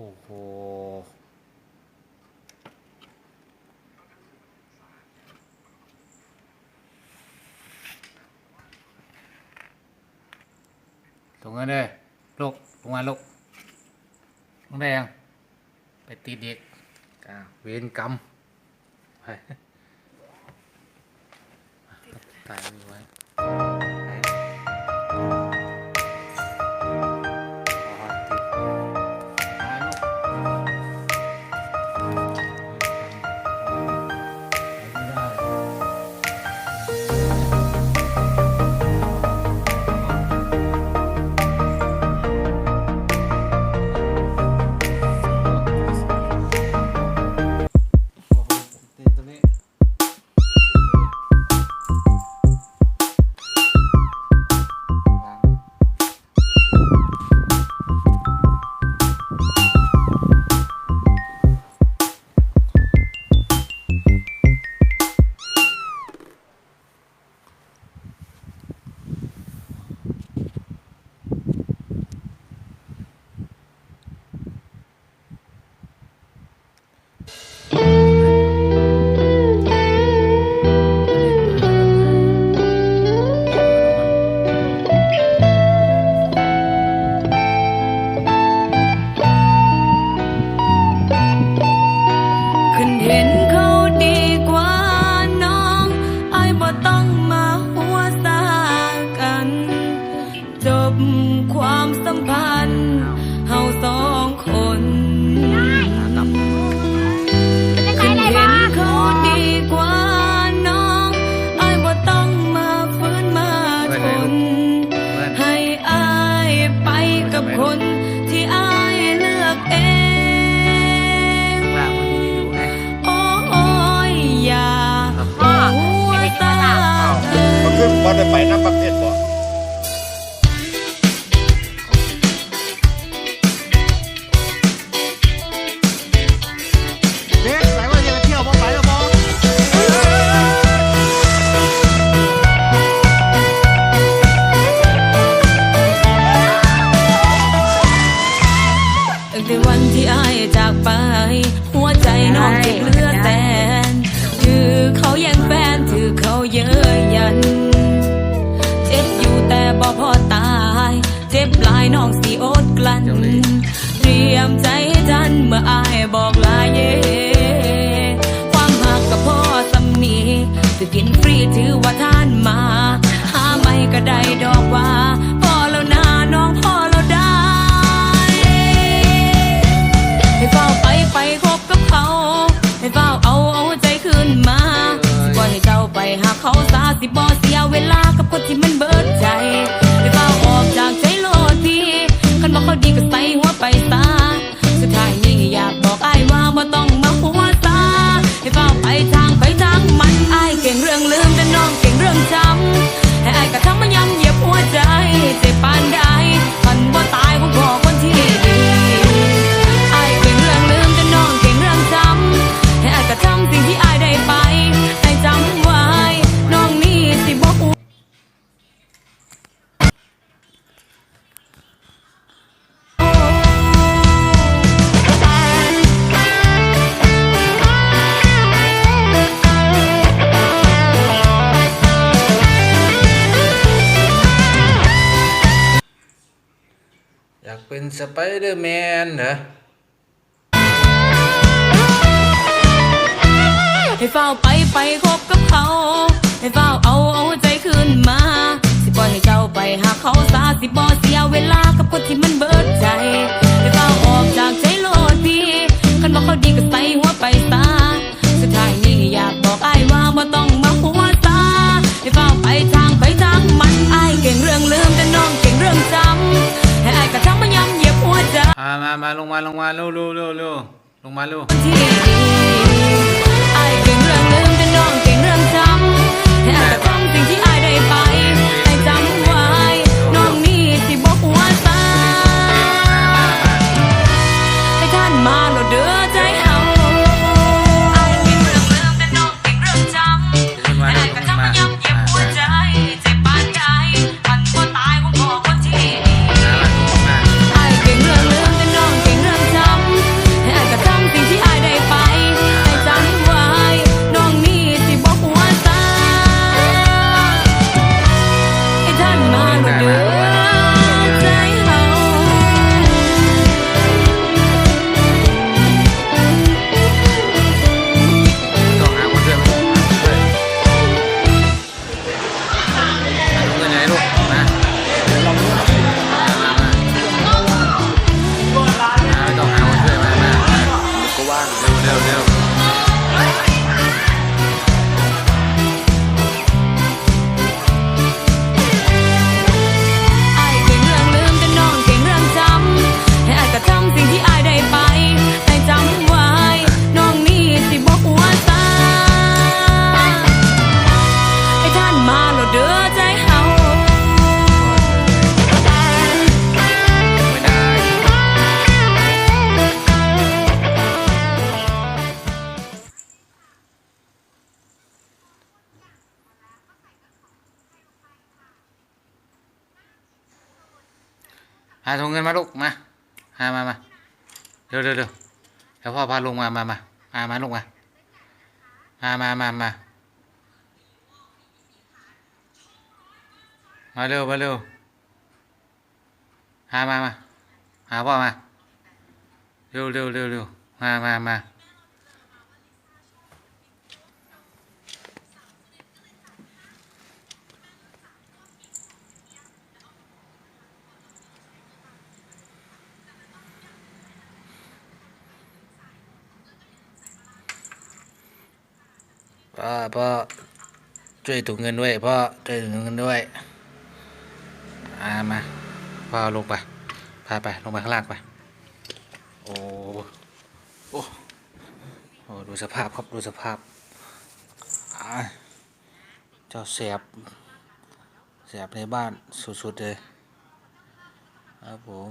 โอ้โหลงมาเลยลูกลงมาลูกลงได้ยัง ไปตีเด็กอ่าเวรกรรมไปตายไว้ บ่ได้ไปน้ำประเทศบ่เด็กไหนว่าจะไปเที่ยวบ่ไปแล้วบ่ตั้งแต่วันที่อายจากไป หัวใจน้องเจ็บเหลือแต่ถือเขาแย่งแฟนถือเขาเย้ยยัน น้องสีโอดกลั้นเตรียมใจให้ทันเมื่ออายบอกลาเย่ความหักกับพ่อสำนีถือกินฟรีถือว่าท่านมา หาไม่ก็ได้ดอกว่าพอแล้วนาน้องพอแล้วได้ ให้เฝ้าไปไปคบกับเขา ให้เฝ้าเอาเอาใจคืนมาสิปล่อยให้เจ้าไปหาเขาซาสิบ่เสียเวลา เจ็ สไปเดอร์แมนเหรอให้เฝ้าไปไปคบกับเขา ให้เฝ้าเอาเอาใจคืนมา สิปล่อยให้เจ้าไปหาเขาซาสิบ่เสียเวลากับคนที่มันเบิด มาลงมาลงมาเร็วเร็วเร็วเร็วลงมาเร็วไอเก่งเรื่องลืมเป็นน้องเก่งเรื่องจำแต่ควายกระทำสิ่งที่ไอได้ไป หาถุงเงินมาลูกมาหามามาเร็วเร็วเร็วเดี๋ยวพ่อพาลงมามามามามาลูกมามามามามามาเร็วมาเร็วหามามาหาพ่อมาเร็วเร็วเร็วเร็วมามามา พ่อพ่อช่วยถุงเงินด้วยพ่อช่วยถุงเงินด้วยมามาพ่อลงไปพาไปลงไปข้างล่างไปโอ้โอ้โอ้ดูสภาพครับดูสภาพอ่าเจ้าแสบแสบในบ้านสุดๆเลยครับผม